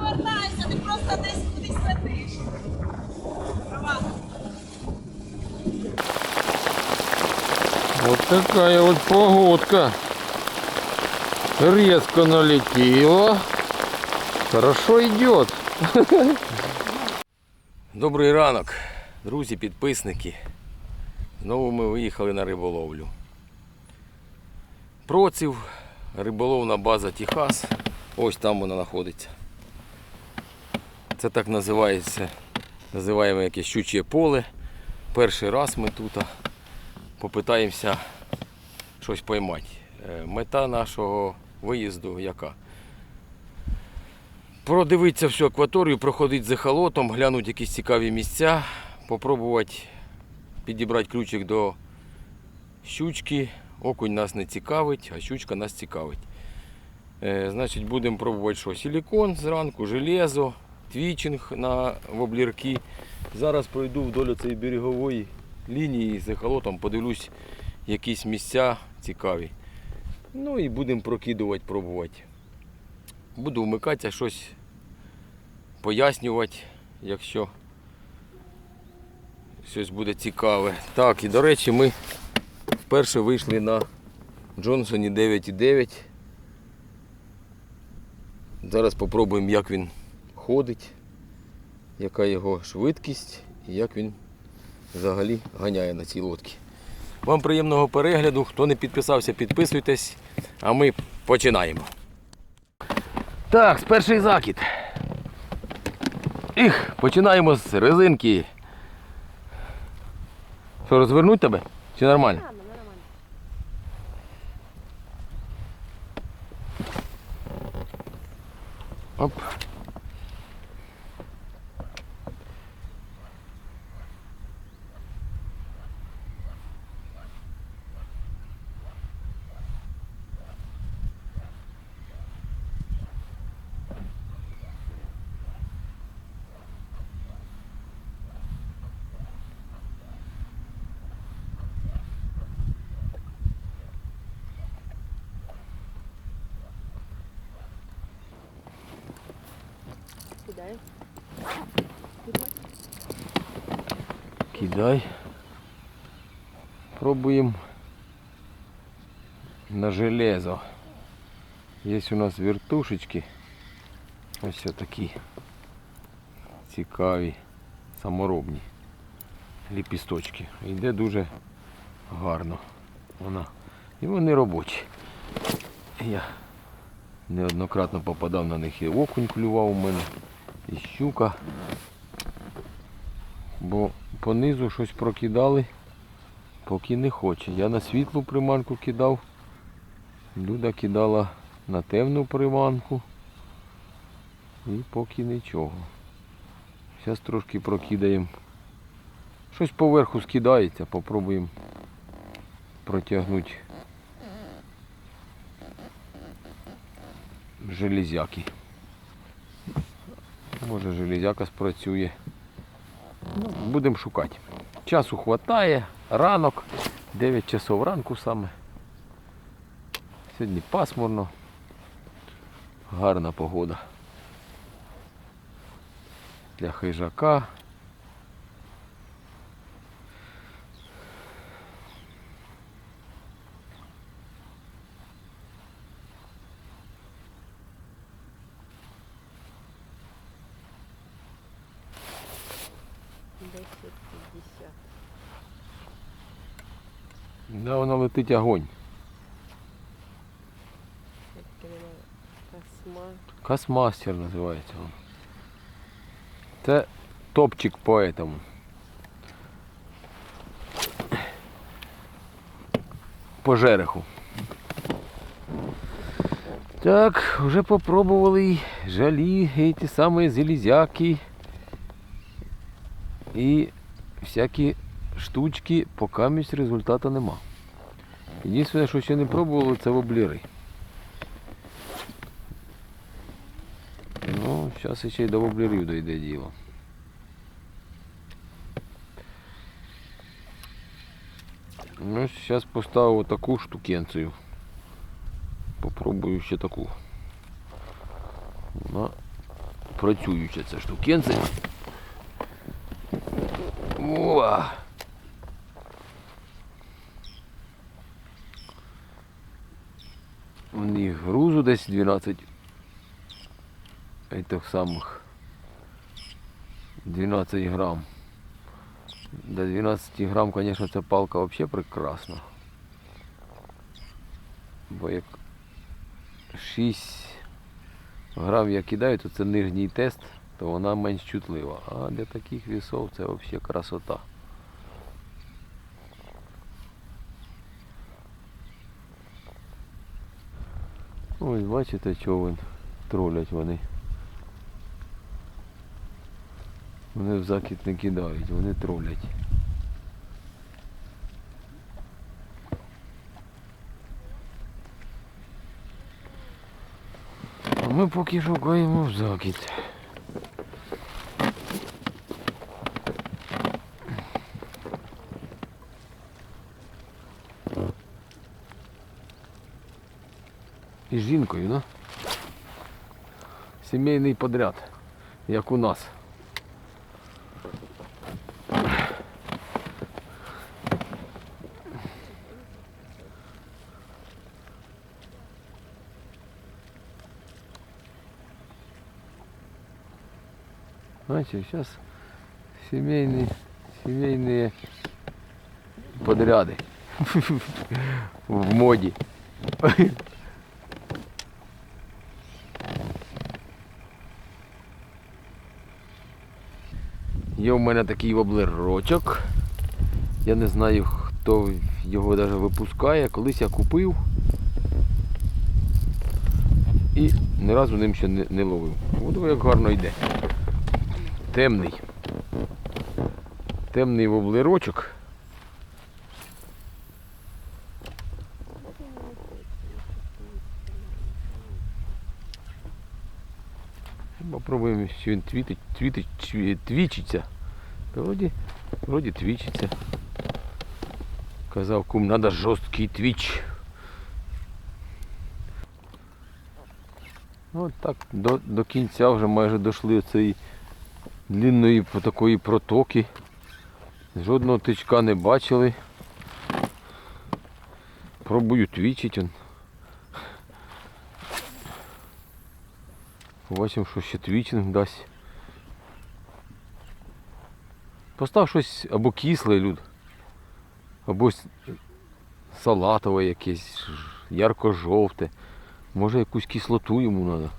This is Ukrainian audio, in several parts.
вертаєшся, ти просто десь кудись летиш. Права. Вот такая вот погодка. Резко налетела. Хорошо идет. Добрий ранок, друзі, підписники. Знову ми виїхали на риболовлю. Проців, риболовна база Техас. Ось там вона знаходиться. Це так називається, називаємо якесь щучє поле. Перший раз ми тут попитаємося щось поймати. Е, Мета нашого виїзду яка? Продивитися всю акваторію, проходити з ехолотом, глянути якісь цікаві місця, попробувати підібрати ключик до щучки. Окунь нас не цікавить, а щучка нас цікавить. Е, значить, будемо пробувати що? Силікон зранку, железо, твічинг на воблірки. Зараз пройду вдоль цієї берегової лінії з ехолотом, подивлюсь якісь місця цікаві. Ну і будемо прокидувати, пробувати. Буду вмикатися, щось пояснювати, якщо щось буде цікаве. Так, і до речі, ми вперше вийшли на Джонсоні 9,9. Зараз спробуємо, як він ходить, яка його швидкість і як він взагалі ганяє на цій лодці. Вам приємного перегляду. Хто не підписався, підписуйтесь, а ми починаємо. Так, з перший закид. Іх, починаємо з резинки. Що, розвернуть тебе? Чи нормально? Оп. Кидай. Кидай. Пробуємо на железо. Є у нас вертушечки. Ось такі цікаві, саморобні ліпісточки. Йде дуже гарно. Вона. І вони робочі. Я неоднократно попадав на них і окунь клював у мене, і щука. Бо понизу щось прокидали, поки не хоче. Я на світлу приманку кидав. Люда кидала на темну приманку. І поки нічого. Зараз трошки прокидаємо. Щось поверху скидається, попробуємо протягнути железяки. Може железяка спрацює. Ну, будемо шукати. Часу хватає, ранок, 9 часов ранку саме. Сьогодні пасмурно, гарна погода. Для хижака. Да, воно летить огонь. Косма. Космастер називається. Це топчик по этому. По жереху. Так, вже попробували жалі, і ті самі залізяки і всякі штучки, поки місць результату нема. Єдине, що ще не пробували, це вобліри. Ну, зараз ще й до воблерів дойде діло. Ну, зараз поставив таку штукенцію. Попробую ще таку. Вона працююча ця штукенція. 10-12 тих самих 12 грам. До 12 грам, звісно, ця палка взагалі прекрасна. Бо як 6 грам я кидаю, то це нижній тест, то вона менш чутлива. А для таких весов це взагалі красота. Ось бачите, човен тролять вони. Вони в закид не кидають, вони тролять. А ми поки шукаємо в закид. І з жінкою, ну? Сімейний подряд, як у нас. Значит, сейчас семейные, семейные подряды в моде. Є в мене такий воблерочок. Я не знаю, хто його навіть випускає. Колись я купив і ні разу ним ще не, не ловив. От як гарно йде. Темний. Темний воблерочок. Попробуємо, що він твітить, твітить, чві- твічиться. Вроді, вроді твічиться. Казав кум, треба жорсткий твіч. Ну, от так до, до кінця вже майже дійшли цієї длинної такої протоки. Жодного тичка не бачили. Пробую твічить. Побачимо, що ще твічинг дасть. Постав щось або кисле, люд, або салатове якесь, ярко-жовте. Може якусь кислоту йому треба.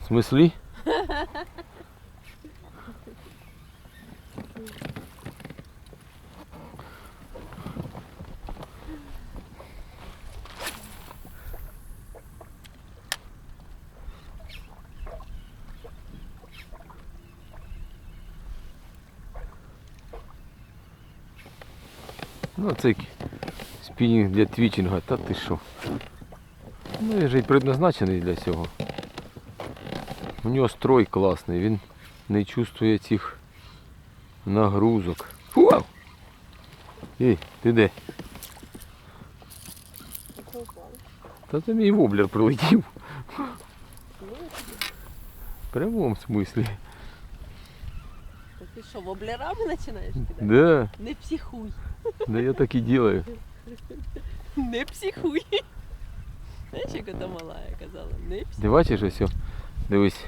В смислі? Ну, цей спінінг для твічинга, та ти що? Ну, він же й предназначений для цього. У нього строй класний, він не чувствує цих нагрузок. Фу! Ей, ти де? Та це мій воблер прилетів. В прямому смислі. Ти що, воблерами починаєш кидати? Да, Не психуй. Да я так і делаю. Не психуй. Знаєш, як ото мала, я казала, не психуй. Ти бачиш ось? Дивись,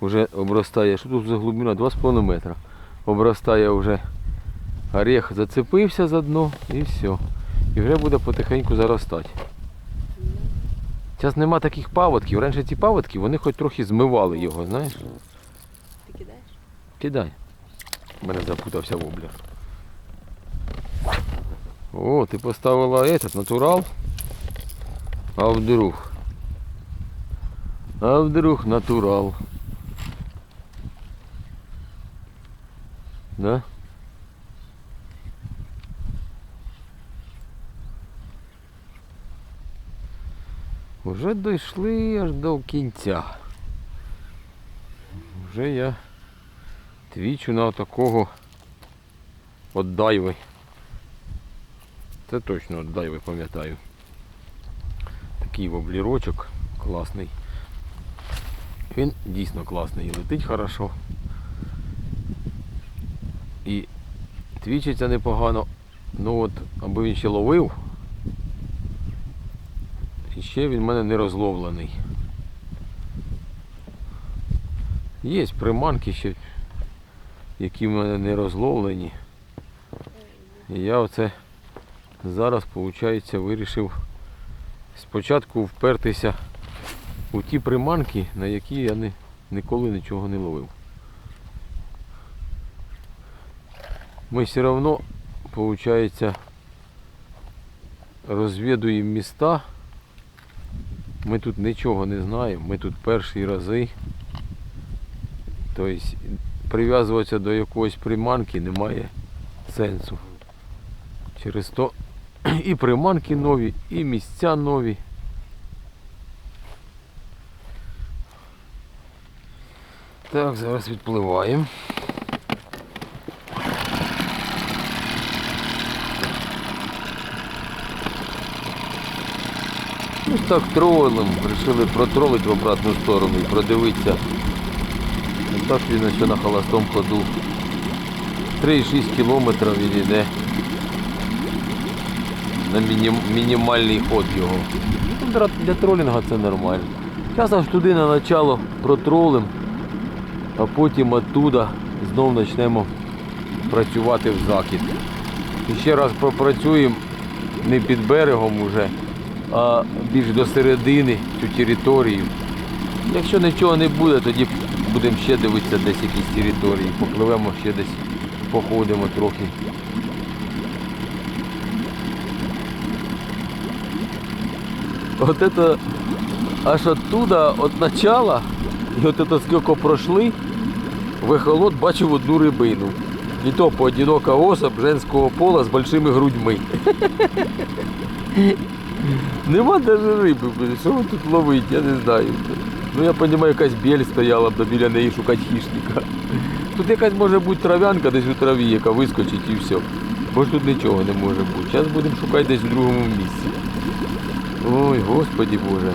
вже обростає. Що тут за глибина? 2,5 метра. Обростає вже орех, зацепився за дно і все. І вже буде потихеньку заростати. Зараз нема таких паводків. Раніше ці паводки, вони хоч трохи змивали його, знаєш? Ти кидаєш? Кидай. У мене запутався воблер. О, ти поставила этот натурал. А вдруг? А вдруг натурал? Да? Уже дійшли аж до кінця. Вже я твічу на такого от дайви. Це точно дайви пам'ятаю. Такий воблірочок класний. Він дійсно класний, летить хорошо. І твічиться непогано. Ну от, аби він ще ловив. І ще він в мене не розловлений. Є приманки ще, які в мене не розловлені. І я оце зараз, виходить, вирішив спочатку впертися у ті приманки, на які я не, ніколи нічого не ловив. Ми все одно, виходить, розвідуємо міста. Ми тут нічого не знаємо, ми тут перші рази. Тобто прив'язуватися до якоїсь приманки немає сенсу. Через то і приманки нові, і місця нові. Так, зараз відпливаємо. Ось так тролем. Вирішили протролити в обратну сторону і продивитися. Так він ще на холостому ходу. 3,6 кілометрів він йде. На мінім, мінімальний ход його. Ну, Для, тролінга це нормально. Зараз аж туди на начало протролим, а потім оттуда знов почнемо працювати в закид. І ще раз попрацюємо не під берегом уже, а більш до середини цю територію. Якщо нічого не буде, тоді будемо ще дивитися десь якісь території. Попливемо ще десь, походимо трохи. Вот это аж оттуда, от начала, і от это скільки пройшли, в ехолот бачив одну рибину. І то поодинока особь женського пола з большими грудьми. Нема навіть риби, що тут ловить, я не знаю. Ну я розумію, якась біль стояла б біля неї шукати хищника. Тут якась може бути трав'янка десь у траві, яка вискочить і все. Бо ж тут нічого не може бути. Зараз будемо шукати десь в другому місці. Ой, господі Боже.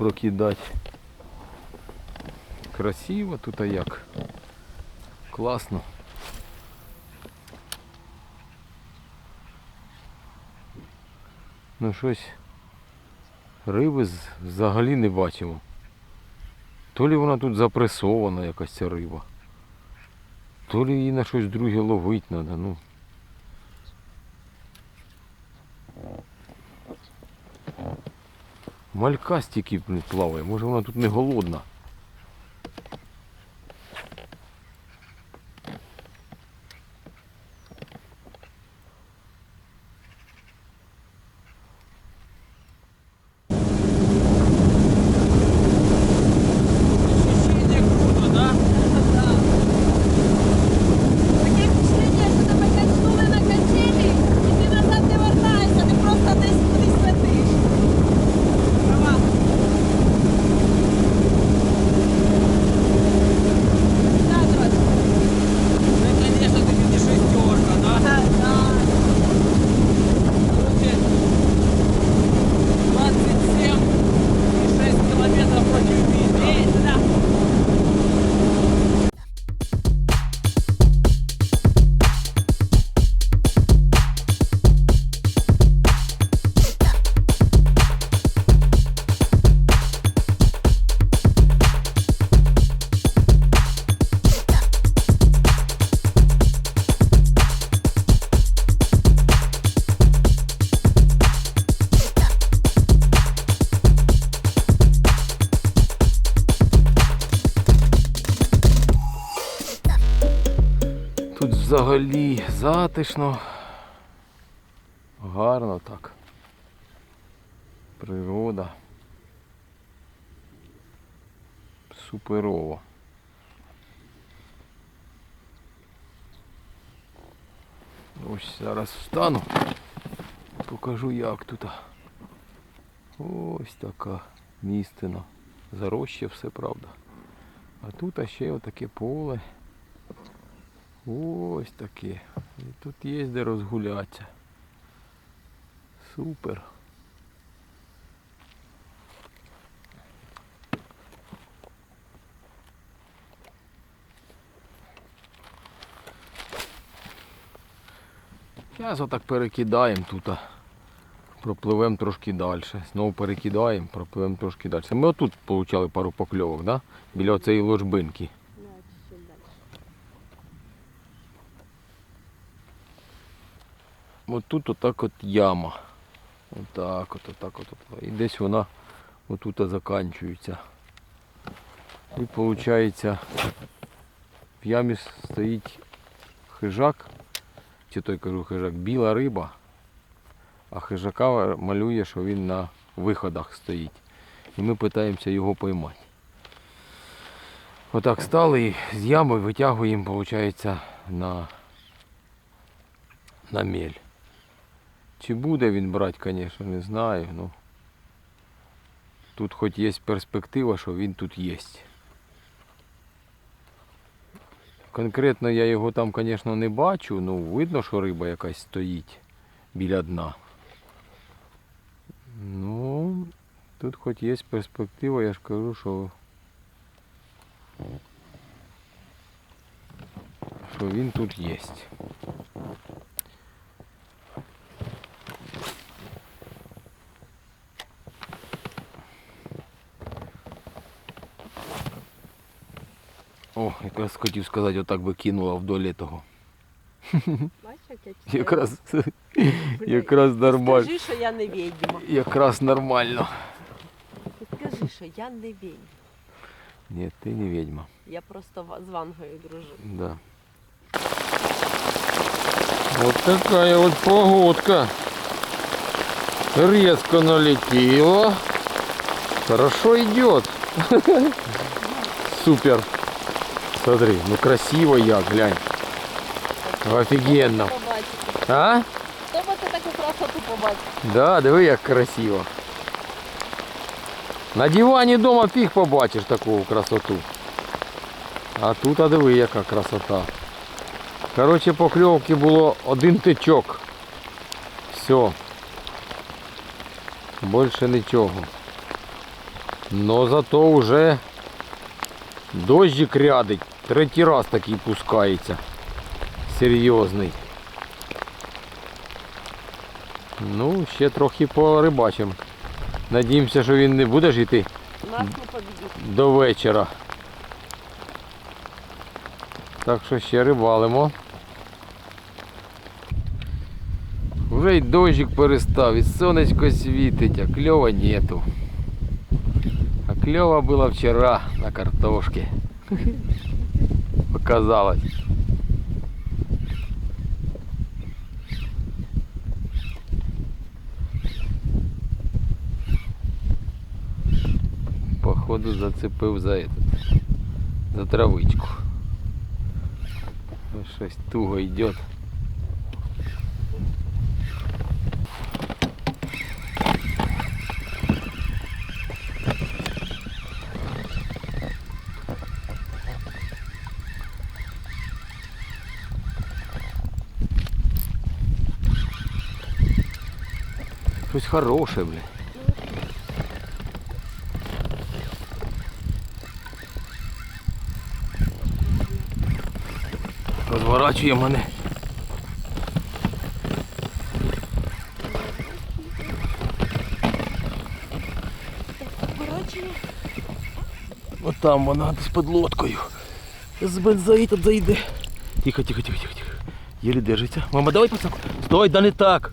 Прокидати. Красиво тут а як. Класно. Ну щось риби взагалі не бачимо. То лі вона тут запресована якась ця риба. То лі її на щось друге ловити треба. Ну. Малька стільки плаває, може вона тут не голодна. Взагалі затишно. Гарно так. Природа. Суперово. Ось зараз встану. Покажу як тут. Ось така містина. Зароща все, правда. А тут ще отаке поле. Ось таке. І тут є де розгулятися. Супер. Зараз отак перекидаємо тут. Пропливемо трошки далі. Знову перекидаємо, пропливемо трошки далі. Ми отут отримали пару покльовок, да? біля цієї ложбинки. От тут отак от яма. Отак от, отак от, от. І десь вона отут закінчується. І виходить, в ямі стоїть хижак, чи той кажу хижак, біла риба, а хижака малює, що він на виходах стоїть. І ми питаємося його поймати. Отак стали і з ями витягуємо, виходить, на, на мель. Чи буде він брати, звісно, не знаю. Ну, тут хоч є перспектива, що він тут є. Конкретно я його там, звісно, не бачу, ну видно, що риба якась стоїть біля дна. Ну, тут хоч є перспектива, я ж кажу, що, що він тут є. О, якраз хотів сказати, отак би кинула вдолі того. Бачиш, як я читаю? Якраз, Блядь. якраз нормально. Скажи, що я не відьма. Якраз нормально. Скажи, що я не відьма. Ні, ти не відьма. Я просто ва- з Вангою дружу. Да. Вот такая вот погодка. Резко налетела. Хорошо идет. Супер. Смотри, ну красиво я, глянь. Офігенно. Побачити. А? Хто би ти таку красоту побачив? Да, диви, як красиво. На дивані дома фіг побачиш таку красоту. А тут, а диви, яка красота. Коротше, покльовки було один тичок. Все. Більше нічого. Но зато вже дощик рядить. Третій раз такий пускається. Серйозний. Ну, ще трохи порибачимо. Надіємося, що він не буде ж йти Нас не побідіть. до вечора. Так що ще рибалимо. Вже й дощик перестав, і сонечко світить, а кльова нету. А кльова була вчора на картошці. Показалось. Походу зацепив за этот, за травичку. Щось туго йде. Хороше, бля. Розворачує мене. От там вона з під лодкою. З бензоїтом зайде. Тихо, тихо, тихо, тихо, тихо. Єлі держиться. Мама, давай пацак. Стой, да не так.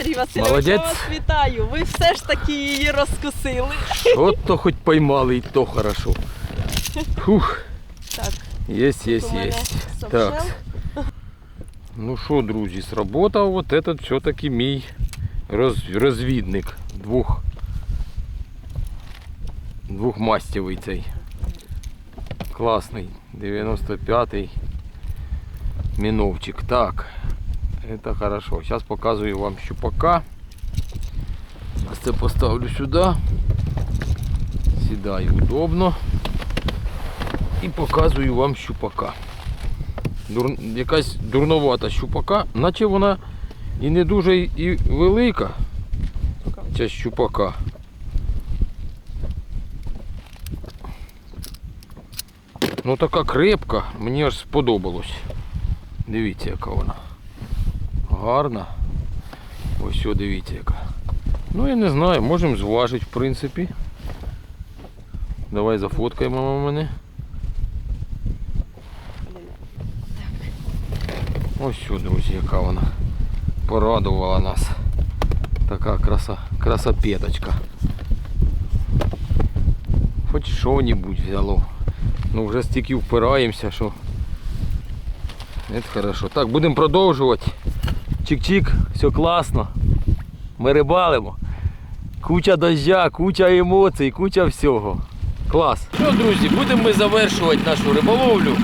Сергій Васильович, Молодець. я вас вітаю. Ви все ж таки її розкусили. От то хоч поймали, і то хорошо. Фух, Так, єсть, у єсть, мене єсть. совшел. Так. Ну що, друзі, сработав вот этот все-таки мій роз, розвідник. Двох, двохмастєвий цей. Класний. 95-й міновчик. Так. Это хорошо. Сейчас показую вам щупака. Ось Це поставлю сюди. Сідаю удобно. І показую вам щупака. Дур... Якась дурновата щупака, наче вона і не дуже і велика. Ця щупака. Ну така крепка, мені аж сподобалось. Дивіться, яка вона. Гарна. Ось що, дивіться яка. Ну я не знаю, можемо зважити в принципі. Давай зафоткаємо мене. Ось друзі, яка вона порадувала нас. Така краса, красопеточка. Хоч що-небудь взяло. Ну вже стільки впираємося, що це хорошо. Так, будемо продовжувати. Чик-чик, все класно. Ми рибалимо. Куча дождя, куча емоцій, куча всього. Клас. Що, друзі, будемо ми завершувати нашу риболовлю.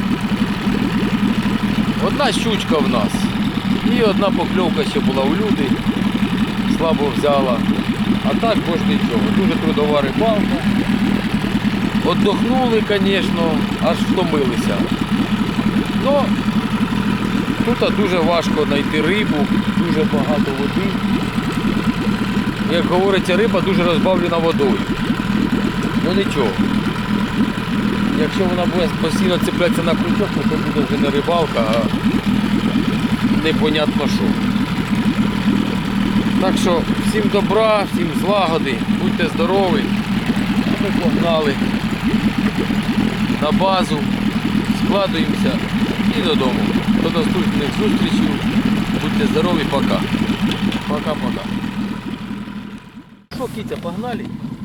Одна щучка в нас. І одна покльовка ще була у люди. Слабо взяла. А так бож нічого. Дуже трудова рибалка. Отдохнули, звісно, аж втомилися. Ну, тут дуже важко знайти рибу, дуже багато води. Як говориться, риба дуже розбавлена водою. Ну нічого. Якщо вона буде постійно цеплятися на крючок, то це буде вже не рибалка, а непонятно що. Так що всім добра, всім злагоди, будьте здорові. Ми погнали на базу, складуємося і додому. До наступних зустрічей. Будьте здорові, пока. Пока-пока. Що, Кітя, погнали? Погнали.